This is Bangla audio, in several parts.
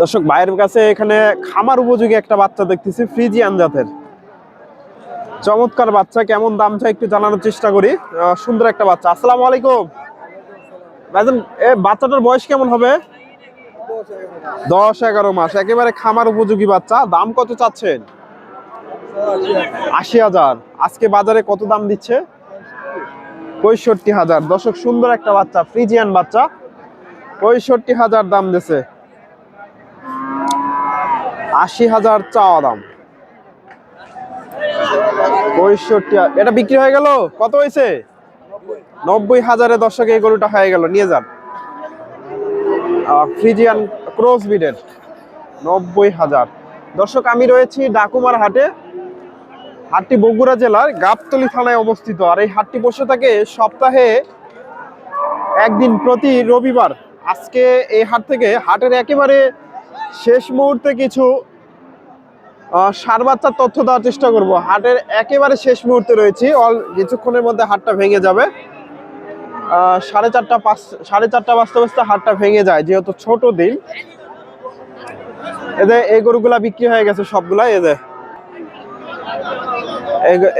দর্শক, ভাইয়ের কাছে এখানে খামার উপযোগী একটা বাচ্চা দেখতেছি, ফ্রিজিয়ান জাতের। চমৎকার বাচ্চা, কেমন দাম চাই একটু জানানোর চেষ্টা করি। সুন্দর একটা বাচ্চা। আসসালামু আলাইকুম। বাচ্চাটার বয়স কেমন হবে? দশ এগারো মাস, একেবারে খামার উপযোগী বাচ্চা। দাম কত চাচ্ছেন? আশি হাজার। আজকে বাজারে কত দাম দিচ্ছে? পঁয়ষট্টি হাজার। দর্শক, সুন্দর একটা বাচ্চা, ফ্রিজিয়ান বাচ্চা। পঁয়ষট্টি হাজার দাম দিছে। আশি হাজার চাওয়া দাম। পঁয়ষট্টি, এটা বিক্রি হয়ে গেল? কত হয়েছে? নব্বই হাজারে দর্শক এই গরুটা হয়ে গেল, নিয়ে যান। ফ্রিজিয়ান ক্রস বিডের নব্বই হাজার। দর্শক, আমি রয়েছি ডাকুমার হাটে। হাটটি বগুড়া জেলার গাবতলি থানায় অবস্থিত। আর এই হাটটি বসে থাকে সপ্তাহে একদিন প্রতি রবিবার। আজকে এই হাট থেকে, হাটের একেবারে শেষ মুহূর্তে কিছু সার বাচ্চার তথ্য দেওয়ার চেষ্টা করব। হাটের একেবারে শেষ মুহূর্তে রয়েছি। অল, কিছুক্ষণের মধ্যে হাটটা ভেঙে যাবে। সাড়ে চারটা পাঁচ, সাড়ে চারটা বাজতে বাজতে হাটটা ভেঙে যায়, যেহেতু ছোট দিন। এদের এই গরুগুলা বিক্রি হয়ে গেছে সবগুলা এদের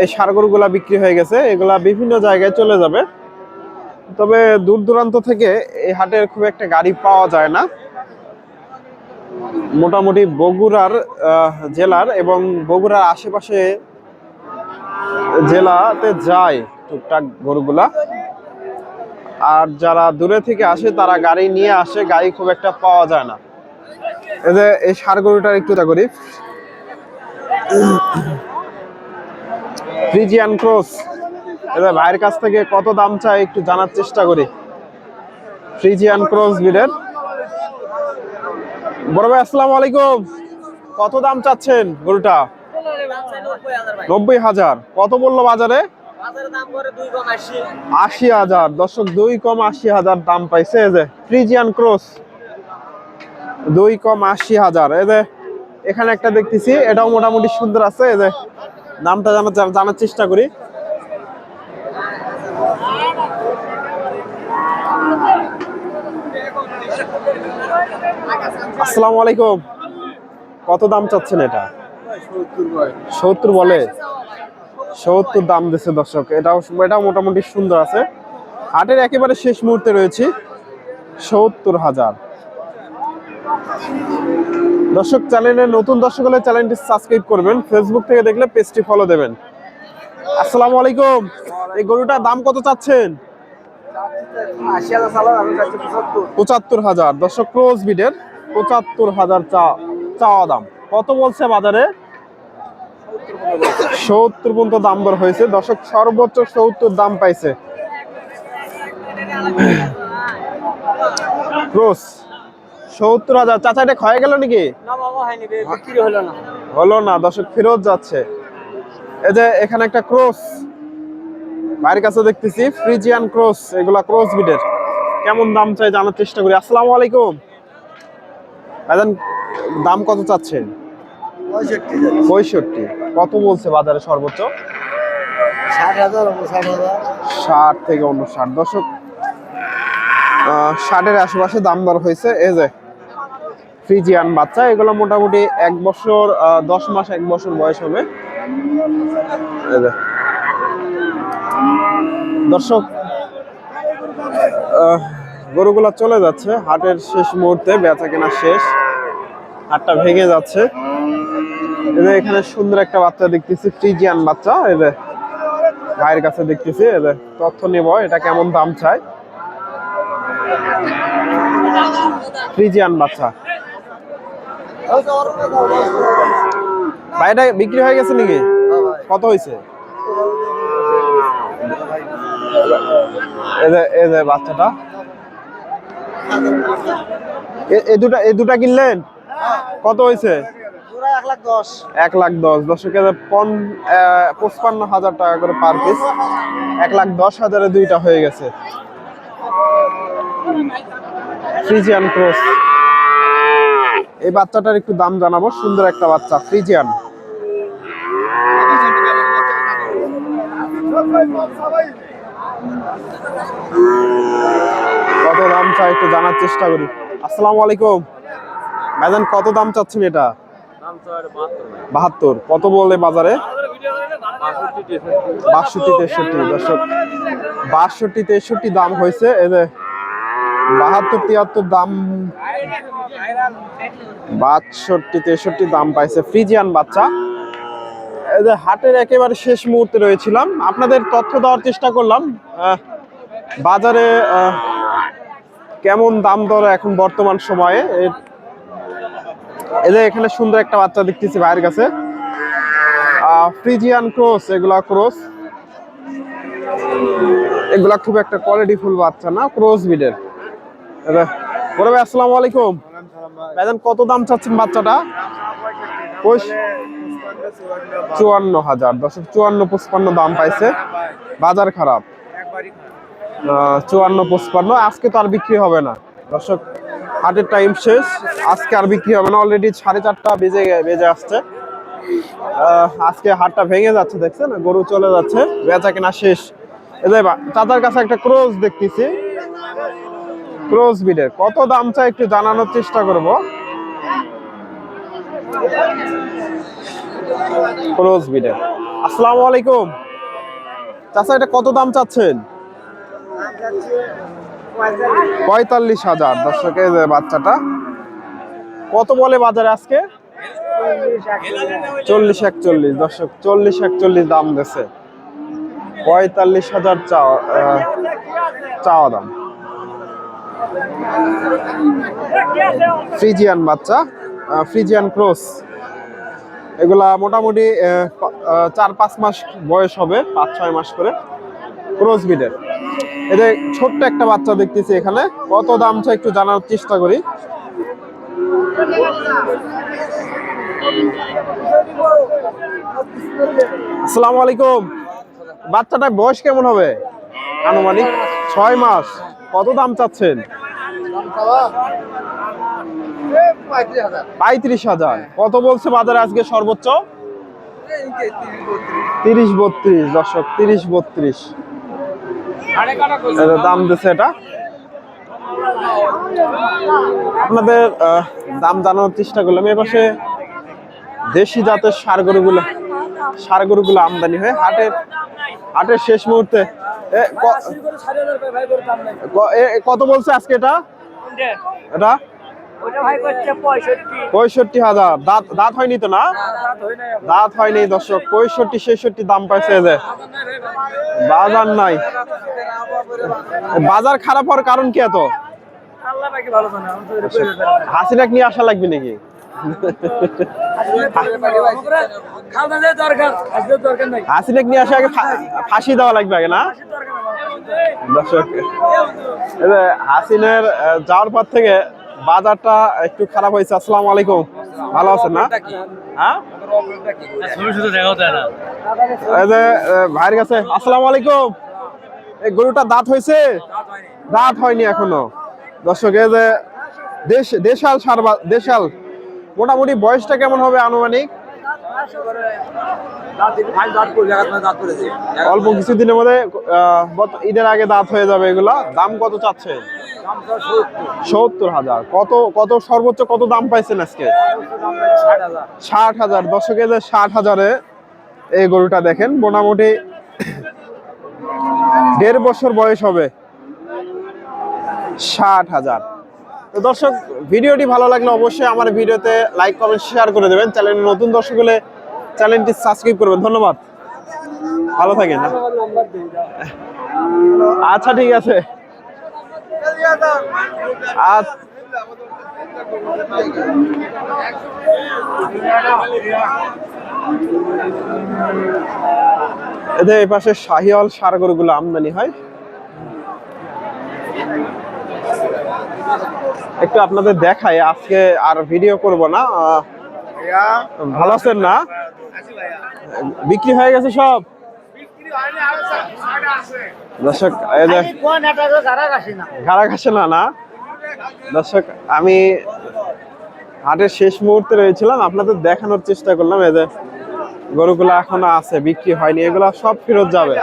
এই সার গরুগুলা বিক্রি হয়ে গেছে, এগুলা বিভিন্ন জায়গায় চলে যাবে। তবে দূর দূরান্ত থেকে এই হাটের খুব একটা গাড়ি পাওয়া যায় না। মোটামুটি বগুড়ার জেলার এবং বগুড়ার আশেপাশে জেলাতে যায় টুকটাক গরুগুলা। আর যারা দূরে থেকে আসে, তারা গাড়ি নিয়ে আসে, গাড়ি খুব একটা পাওয়া যায় না। এই যে, এই সার গরুটার একটু তা করি। Friesian cross. এবার ভাইয়ের কাছ থেকে কত দাম চাই একটু জানার চেষ্টা করি। ফ্রিজিয়ান ক্রস বিডের বড় ভাই, আসসালামু আলাইকুম। কত দাম চাচ্ছেন গরুটা? নব্বই হাজার। কত বলল বাজারে? আশি হাজার। দর্শক, দুই কম আশি হাজার দাম পাইছে। এই যে ফ্রিজিয়ান ক্রস দুই কম আশি হাজার। এই যে এখানে একটা দেখতেছি, এটাও মোটামুটি সুন্দর আছে। এই যে নামটা জানার জানার চেষ্টা করি। আসসালামু আলাইকুম। কত দাম চাচ্ছেন এটা? সত্তর বলে। সত্তর দাম দিচ্ছে দর্শক। এটাও এটাও মোটামুটি সুন্দর আছে। হাটের একেবারে শেষ মুহূর্তে রয়েছি। সত্তর হাজার। দর্শক চ্যানেলে নতুন দর্শক হলে চ্যানেলটি সাবস্ক্রাইব করবেন। ফেসবুক থেকে দেখলে পেজটি ফলো দেবেন। আসসালামু আলাইকুম। এই গরুটার দাম কত চাচ্ছেন? পঁচাত্তর হাজার দর্শক ক্রোজ বিডের পঁচাত্তর হাজার চা চাওয়া দাম। কত বলছে বাজারে? সত্তর পর্যন্ত দাম দর হয়েছে। দর্শক সর্বোচ্চ সত্তর দাম পাইছে। ক্রোস সত্তর হাজার। চাচা এটা ক্ষয়ে গেল নাকি? হলো না। দর্শক ফেরত যাচ্ছে। এই যে এখানে একটা ক্রস বাইরের কাছে দেখতেছি ফ্রিজিয়ান ক্রস এগুলা ক্রস বিডের কেমন দাম চাই জানার চেষ্টা করি। আসসালামু আলাইকুম। ভাইজান দাম কত চাচ্ছেন? পঁয়ষট্টি কত বলছে বাজারে সর্বোচ্চ? ষাট থেকে উনষাট। দশক ষাটের আশেপাশে দাম দর হয়েছে। এই যে ফ্রিজিয়ান বাচ্চা এগুলো মোটামুটি এক বছর দশ মাস এক বছর বয়স হবে। এই যে। দর্শক গরুগুলা চলে যাচ্ছে। হাটের শেষ মুহূর্তে বেচা কেনা শেষ। হাটটা ভেঙে যাচ্ছে। যে এখানে সুন্দর একটা বাচ্চা দেখতেছি ফ্রিজিয়ান বাচ্চা। যে ভাইয়ের কাছে দেখতেছি যে তথ্য নেব এটা কেমন দাম চায়? ফ্রিজিয়ান বাচ্চা। ভাইটা বিক্রি হয়ে গেছে নাকি? কত হয়েছে? এই যে বাচ্চাটা। এ- দুটা এই দুটা কিনলেন? কত হয়েছে? এক লাখ দশ। দশকে পন পঁচপান্ন হাজার টাকা করে পার পিস এক লাখ দশ হাজারে দুইটা হয়ে গেছে। ফ্রিজিয়ান ক্রস এই বাচ্চাটার একটু দাম জানাব। সুন্দর একটা বাচ্চা ফ্রিজিয়ান কত দাম চাই একটু জানার চেষ্টা করি। আসসালামু আলাইকুম। ভাইজান, কত দাম চাচ্ছেন এটা? বাহাত্তর। কত বলে বাজারে? বাষট্টি, তেষট্টি। দর্শক, বাষট্টি, তেষট্টি দাম হয়েছে। এদের বাহাত্তর, তিয়াত্তর দাম, বাষট্টি, তেষট্টি দাম পাইছে ফ্রিজিয়ান বাচ্চা। হাটের একেবারে শেষ মুহূর্তে রয়েছিলাম। আপনাদের তথ্য দেওয়ার চেষ্টা করলাম। বাজারে কেমন দাম দর এখন বর্তমান সময়ে? এই এদের এখানে সুন্দর একটা বাচ্চা দেখতেছি ভাইয়ের কাছে। ফ্রিজিয়ান ক্রোস এগুলা ক্রোস এগুলা খুব একটা কোয়ালিটি ফুল বাচ্চা না ক্রস বিডের বড় ভাই আসসালামু আলাইকুম। ভাইজান কত দাম চাচ্ছেন বাচ্চাটা? চুয়ান্ন হাজার। দশক চুয়ান্ন পঁচপান্ন দাম পাইছে। বাজার খারাপ। চুয়ান্ন পঁচপান্ন, আজকে তো আর বিক্রি হবে না। দর্শক, হাটের টাইম শেষ, আজকে আর বিক্রি হবে না। অলরেডি সাড়ে চারটা বেজে বেজে আসছে। আজকে হাটটা ভেঙে যাচ্ছে, দেখছেন? গরু চলে যাচ্ছে, বেচা কেনা শেষ। এদের কাছে একটা ক্রোজ দেখতেছি। ক্রোজ বিডের কত দাম চাই একটু জানানোর চেষ্টা করব। ক্রোজ বিডের আসসালামু আলাইকুম। চাচা, এটা কত দাম চাচ্ছেন? পঁয়তাল্লিশ হাজার। দর্শক যে বাচ্চাটা। কত বলে বাজারে আজকে? চল্লিশ একচল্লিশ। দর্শক, চল্লিশ একচল্লিশ দাম দিছে। পঁয়তাল্লিশ হাজার চাওয়া চাওয়া দাম। ফ্রিজিয়ান বাচ্চা। ফ্রিজিয়ান ক্রস এগুলা মোটামুটি চার পাঁচ মাস বয়স হবে, পাঁচ ছয় মাস করে। ক্রস বিডের এদের ছোট্ট একটা বাচ্চা দেখতেছি এখানে। কত দাম চাই একটু জানার চেষ্টা করি। আসসালামু আলাইকুম। বাচ্চাটার বয়স কেমন হবে? আনুমানিক ছয় মাস। কত দাম চাচ্ছেন? পঁয়ত্রিশ হাজার কত বলছে বাজারে আজকে সর্বোচ্চ তিরিশ বত্রিশ দর্শক তিরিশ বত্রিশ দাম দিচ্ছে এটা আপনাদের দাম জানানোর চেষ্টা করলাম এ পাশে দেশি জাতের সার গরুগুলো সার গরুগুলো আমদানি হয় হাটের হাটের শেষ মুহূর্তে কত বলছে আজকে এটা এটা পঁয়ষট্টি। হাজার। দাঁত দাঁত হয়নি তো না? দাঁত হয়নি দর্শক পঁয়ষট্টি ছেষট্টি দাম পাইছে যে। বাজার নাই। বাজার খারাপ হওয়ার কারণ কি এত? হাসিনাক নিয়ে আসা লাগবে নাকি? হাসিনাক নিয়ে আসা আগে ফাঁসি দেওয়া লাগবে আগে না? দর্শক হাসিনের যাওয়ার পর থেকে বাজারটা একটু খারাপ হয়েছে, আসসালামু আলাইকুম। ভালো আছেন না? হ্যাঁ? এই যে ভাইয়ের কাছে, আসসালামু আলাইকুম। এই গরুটা দাঁত হয়েছে? দাঁত হয়নি এখনও। দর্শক, এই যে, দেশ, দেশাল সার দেশাল, মোটামুটি বয়সটা কেমন হবে আনুমানিক? অল্প কিছুদিনের মধ্যে ঈদের আগে দাঁত হয়ে যাবে এগুলা। দাম কত চাচ্ছে সত্তর হাজার। কত কত সর্বোচ্চ কত দাম পাইছেন আজকে? ষাট হাজার। দশকে যে ষাট হাজারে এই গরুটা দেখেন, মোটামুটি দেড় বছর বয়স হবে। ষাট হাজার। তো দর্শক, ভিডিওটি ভালো লাগলে অবশ্যই আমার ভিডিওতে লাইক, কমেন্ট, শেয়ার করে দেবেন। চ্যানেল নতুন দর্শক হলে চ্যানেলটি সাবস্ক্রাইব করবেন। ধন্যবাদ। ভালো থাকেন। আচ্ছা ঠিক আছে। এদের এই পাশে শাহিওয়াল সার গরুগুলো আমদানি হয়। একটু আপনাদের দেখাই আজকে আর ভিডিও করব না। ভালো আছেন না? বিক্রি হয়ে গেছে সব? দর্শক যে ঘাসে না। না দর্শক আমি হাটের শেষ মুহূর্তে রয়েছিলাম। আপনাদের দেখানোর চেষ্টা করলাম এই যে গরুগুলো এখনও আছে বিক্রি হয়নি এগুলা সব ফেরত যাবে।